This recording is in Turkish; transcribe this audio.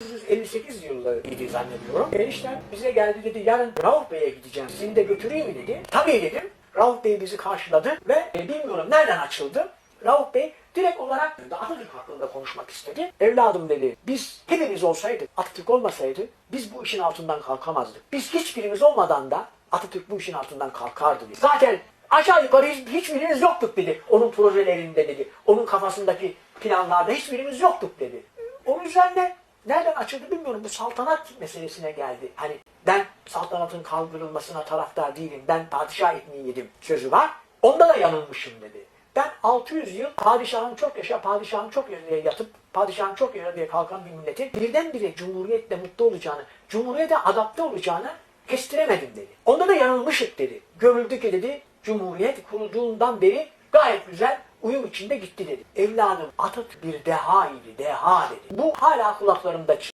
1958 yılıydı zannediyorum. Eniştem bize geldi dedi yarın Rauf Bey'e gideceğim. Seni de götüreyim mi dedi. Tabii dedim. Rauf Bey bizi karşıladı ve e, bilmiyorum nereden açıldı. Rauf Bey direkt olarak Atatürk hakkında konuşmak istedi. Evladım dedi biz hepimiz olsaydık Atatürk olmasaydı biz bu işin altından kalkamazdık. Biz hiçbirimiz olmadan da Atatürk bu işin altından kalkardı dedi. Zaten aşağı yukarı hiç, hiçbirimiz yoktuk dedi. Onun projelerinde dedi. Onun kafasındaki planlarda hiçbirimiz yoktuk dedi. Onun üzerine nereden açıldı bilmiyorum. Bu saltanat meselesine geldi. Hani ben saltanatın kaldırılmasına taraftar değilim. Ben padişah etmeyeydim sözü var. Onda da yanılmışım dedi. Ben 600 yıl padişahın çok yaşa, padişahın çok yaşa yatıp padişahın çok yaşa diye kalkan bir milletin birdenbire cumhuriyetle mutlu olacağını, cumhuriyete adapte olacağını kestiremedim dedi. Onda da yanılmışık dedi. Görüldü ki dedi cumhuriyet kurulduğundan beri gayet güzel uyum içinde gitti dedi. Evladım Atatürk bir deha idi, deha dedi. Bu hala kulaklarımda çınlıyor.